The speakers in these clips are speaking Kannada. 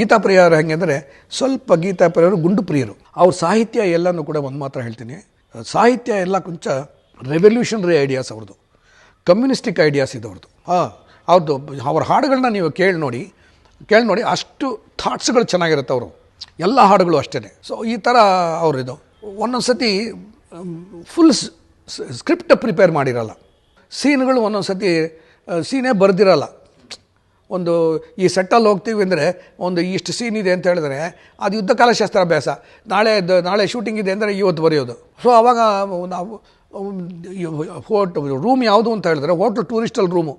ಗೀತಾ ಪ್ರಿಯರು ಹೆಂಗೆ ಅಂದರೆ ಸ್ವಲ್ಪ ಗೀತಾ ಪ್ರಿಯರು ಗುಂಡು ಪ್ರಿಯರು. ಅವ್ರ ಸಾಹಿತ್ಯ ಎಲ್ಲನೂ ಕೂಡ ಒಂದು ಮಾತ್ರ ಹೇಳ್ತೀನಿ. ಸಾಹಿತ್ಯ ಎಲ್ಲ ಕೊಂಚ ರೆವಲ್ಯೂಷನರಿ ಐಡಿಯಾಸ್ ಅವ್ರದ್ದು. ಕಮ್ಯುನಿಸ್ಟಿಕ್ ಐಡಿಯಾಸ್ ಇದು ಅವ್ರದ್ದು ಹಾಂ, ಅವ್ರದ್ದು ಅವ್ರ ಹಾಡುಗಳನ್ನ ನೀವು ಕೇಳಿ ನೋಡಿ ಕೇಳಿ ನೋಡಿ ಅಷ್ಟು ಥಾಟ್ಸ್ಗಳು ಚೆನ್ನಾಗಿರುತ್ತೆ ಅವರು. ಎಲ್ಲ ಹಾಡುಗಳು ಅಷ್ಟೇ ಸೊ ಈ ಥರ ಅವ್ರಿದು. ಒಂದೊಂದು ಸತಿ ಫುಲ್ ಸ್ಕ್ರಿಪ್ಟ್ ಪ್ರಿಪೇರ್ ಮಾಡಿರಲ್ಲ. ಸೀನ್ಗಳು ಒಂದೊಂದು ಸತಿ ಸೀನೇ ಬರೆದಿರಲ್ಲ. ಒಂದು ಈ ಸೆಟ್ಟಲ್ಲಿ ಹೋಗ್ತೀವಿ ಅಂದರೆ ಒಂದು ಇಷ್ಟು ಸೀನ್ ಇದೆ ಅಂತ ಹೇಳಿದ್ರೆ ಅದು ಯುದ್ಧ ಕಾಲಶಾಸ್ತ್ರ ಅಭ್ಯಾಸ ನಾಳೆ ನಾಳೆ ಶೂಟಿಂಗ್ ಇದೆ ಅಂದರೆ ಇವತ್ತು ಬರೆಯೋದು. ಸೊ ಆವಾಗ ನಾವು, ಹೋಟ್ ರೂಮ್ ಯಾವುದು ಅಂತ ಹೇಳಿದ್ರೆ ಹೋಟ್ಲು ಟೂರಿಸ್ಟಲ್ಲಿ ರೂಮು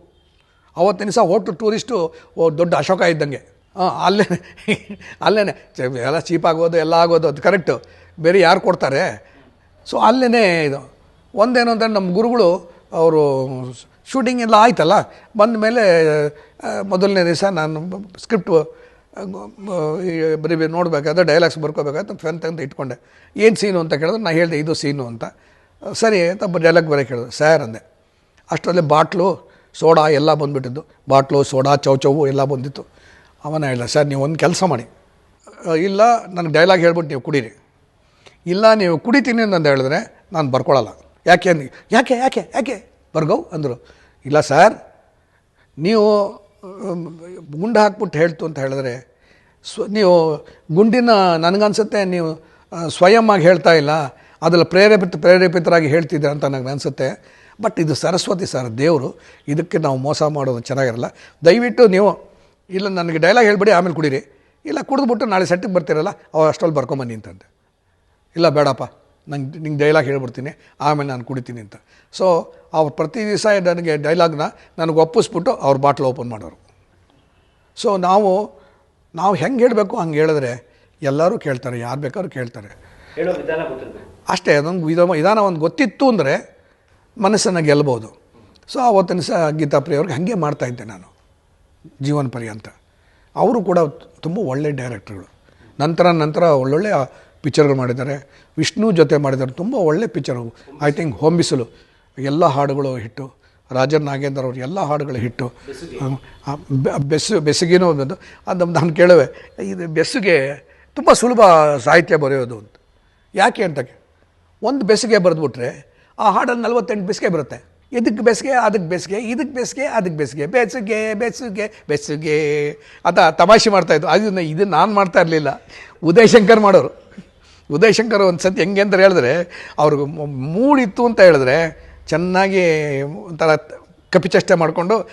ಅವತ್ತಿನ ದಿವಸ ಹೋಟ್ಲು ಟೂರಿಸ್ಟು ದೊಡ್ಡ ಅಶೋಕ ಇದ್ದಂಗೆ. ಹಾಂ, ಅಲ್ಲೇ ಅಲ್ಲೇ ಎಲ್ಲ ಚೀಪ್ ಆಗೋದು, ಎಲ್ಲ ಆಗೋದು, ಅದು ಕರೆಕ್ಟು ಬೇರೆ ಯಾರು ಕೊಡ್ತಾರೆ? ಸೊ ಅಲ್ಲೇ ಇದು. ಒಂದೇನು ಅಂದರೆ ನಮ್ಮ ಗುರುಗಳು, ಅವರು ಶೂಟಿಂಗ್ ಎಲ್ಲ ಆಯ್ತಲ್ಲ? ಬಂದ ಮೇಲೆ ಮೊದಲನೇ ದಿವಸ ನಾನು ಸ್ಕ್ರಿಪ್ಟ್ ಬರೀ ನೋಡಬೇಕಾದ್ರೆ ಡೈಲಾಗ್ಸ್ ಬರ್ಕೋಬೇಕಾದ್ರೆ ಫೆನ್ ತಂದು ಇಟ್ಕೊಂಡೆ. ಏನು ಸೀನು ಅಂತ ಕೇಳಿದ್ರೆ ನಾನು ಹೇಳಿದೆ ಇದು ಸೀನು ಅಂತ. ಸರಿ ಅಂತ ಡೈಲಾಗ್ ಬರೋಕೆ ಹೇಳಿದ್ರು ಸರ್ ಅಂದೆ. ಅಷ್ಟರಲ್ಲಿ ಬಾಟ್ಲು, ಸೋಡಾ ಎಲ್ಲ ಬಂದುಬಿಟ್ಟಿದ್ದು. ಬಾಟ್ಲು, ಸೋಡಾ ಚೌಚೌವು ಎಲ್ಲ ಬಂದಿತ್ತು. ಅವನ ಹೇಳ್ದ ಸರ್ ನೀವು ಒಂದು ಕೆಲಸ ಮಾಡಿ. ಇಲ್ಲ, ನನಗೆ ಡೈಲಾಗ್ ಹೇಳ್ಬಿಟ್ಟು ನೀವು ಕುಡೀರಿ. ಇಲ್ಲ, ನೀವು ಕುಡಿತೀನಿ ಅಂತ ಹೇಳಿದ್ರೆ ನಾನು ಬರ್ಕೊಳ್ಳಲ್ಲ ಯಾಕೆ ಯಾಕೆ ಯಾಕೆ ಯಾಕೆ? ಬರ್ಗವ್ ಅಂದರು. ಇಲ್ಲ ಸರ್, ನೀವು ಗುಂಡು ಹಾಕ್ಬಿಟ್ಟು ಹೇಳ್ತು ಅಂತ ಹೇಳಿದ್ರೆ, ಸ್ವ, ನೀವು ಗುಂಡಿನ ನನಗನ್ಸುತ್ತೆ, ನೀವು ಸ್ವಯಂ ಆಗಿ ಹೇಳ್ತಾ ಇಲ್ಲ, ಅದರಲ್ಲಿ ಪ್ರೇರೇಪಿತ, ಪ್ರೇರೇಪಿತರಾಗಿ ಹೇಳ್ತಿದ್ದೀರ ಅಂತ ನನಗೆ ಅನಿಸುತ್ತೆ. ಬಟ್ ಇದು ಸರಸ್ವತಿ ಸರ್ ದೇವರು, ಇದಕ್ಕೆ ನಾವು ಮೋಸ ಮಾಡೋದು ಚೆನ್ನಾಗಿರಲ್ಲ. ದಯವಿಟ್ಟು ನೀವು, ಇಲ್ಲ ನನಗೆ ಡೈಲಾಗ್ ಹೇಳಿಬಿಡಿ, ಆಮೇಲೆ ಕುಡೀರಿ. ಇಲ್ಲ ಕುಡಿದ್ಬಿಟ್ಟು ನಾಳೆ ಸೆಟ್ಟಿಗೆ ಬರ್ತೀರಲ್ಲ ಅವ್ರು ಅಷ್ಟರಲ್ಲಿ ಬರ್ಕೊಂಬನ್ನಿ ಅಂತಂದೆ. ಇಲ್ಲ ಬೇಡಪ್ಪ. ನಂಗೆ ನಿಂಗೆ ಡೈಲಾಗ್ ಹೇಳ್ಬಿಡ್ತೀನಿ ಆಮೇಲೆ ನಾನು ಕುಡಿತೀನಿ ಅಂತ. ಸೊ ಅವ್ರು ಪ್ರತಿ ದಿವಸ ನನಗೆ ಡೈಲಾಗ್ನ ನನಗೆ ಒಪ್ಪಿಸ್ಬಿಟ್ಟು ಅವ್ರ ಬಾಟ್ಲ್ ಓಪನ್ ಮಾಡೋರು. ಸೊ ನಾವು ನಾವು ಹೆಂಗೆ ಹೇಳಬೇಕು ಹಂಗೆ ಹೇಳಿದ್ರೆ ಎಲ್ಲರೂ ಕೇಳ್ತಾರೆ ಯಾರು ಬೇಕಾದ್ರೂ ಕೇಳ್ತಾರೆ. ಅಷ್ಟೇ ಅದೊಂದು ವಿಧ ವಿಧಾನ ಒಂದು ಗೊತ್ತಿತ್ತು ಅಂದರೆ ಮನಸ್ಸನ್ನು ಗೆಲ್ಬೋದು. ಸೊ ಆವತ್ತಿನ ಸಹ ಗೀತಾ ಪ್ರಿಯವ್ರಿಗೆ ಹಾಗೆ ಮಾಡ್ತಾಯಿದ್ದೆ ನಾನು ಜೀವನ ಪರ್ಯಂತ. ಅವರು ಕೂಡ ತುಂಬ ಒಳ್ಳೆ ಡೈರೆಕ್ಟ್ರುಗಳು ನಂತರ ನಂತರ ಒಳ್ಳೊಳ್ಳೆ ಪಿಕ್ಚರ್ಗಳು ಮಾಡಿದ್ದಾರೆ. ವಿಷ್ಣು ಜೊತೆ ಮಾಡಿದ್ದಾರೆ. ತುಂಬ ಒಳ್ಳೆ ಪಿಕ್ಚರು ಐ ಥಿಂಕ್ ಹೊಂಬಿಸಲು ಎಲ್ಲ ಹಾಡುಗಳು ಹಿಟ್ಟು. ರಾಜನ್ ನಾಗೇಂದ್ರ ಅವರು ಎಲ್ಲ ಹಾಡುಗಳು ಹಿಟ್ಟು. ಹ್ಮ್. ಬೆಸ್ಸು ಬೆಸ್ಸಿಗೆನೂ ಒಂದು ಅದು ನಾನು ಕೇಳುವೆ. ಇದು ಬೆಸುಗೆ ತುಂಬ ಸುಲಭ ಸಾಹಿತ್ಯ ಬರೆಯೋದು ಅಂತ. ಯಾಕೆ ಅಂತ ಒಂದು ಬೆಸಿಗೆ ಬರೆದ್ಬಿಟ್ರೆ ಆ ಹಾಡಲ್ಲಿ ನಲ್ವತ್ತೆಂಟು ಬೆಸಿಗೆ ಬರುತ್ತೆ. ಇದಕ್ಕೆ ಬೆಸಿಗೆ ಅದಕ್ಕೆ ಬೆಸಿಗೆ ಇದಕ್ಕೆ ಬೆಸಿಗೆ ಅದಕ್ಕೆ ಬೆಸಿಗೆ, ಬೆಸುಗೆ ಬೆಸುಗೆ ಬೆಸುಗೆ. ಅಂತ ತಮಾಷೆ ಮಾಡ್ತಾಯಿದ್ದು ಅದನ್ನು ಇದು ನಾನು ಮಾಡ್ತಾ ಇರಲಿಲ್ಲ. ಉದಯ್ ಶಂಕರ್ ಮಾಡೋರು. ಉದಯ್ ಶಂಕರ್ ಒಂದು ಸತಿ ಹೆಂಗೆ ಅಂತ ಹೇಳಿದ್ರೆ, ಅವ್ರಿಗೆ ಮೂಡಿತ್ತು ಅಂತ ಹೇಳಿದ್ರೆ, ಚೆನ್ನಾಗಿ ಒಂಥರ ಕಪಿಚಷ್ಟೆ ಮಾಡಿಕೊಂಡು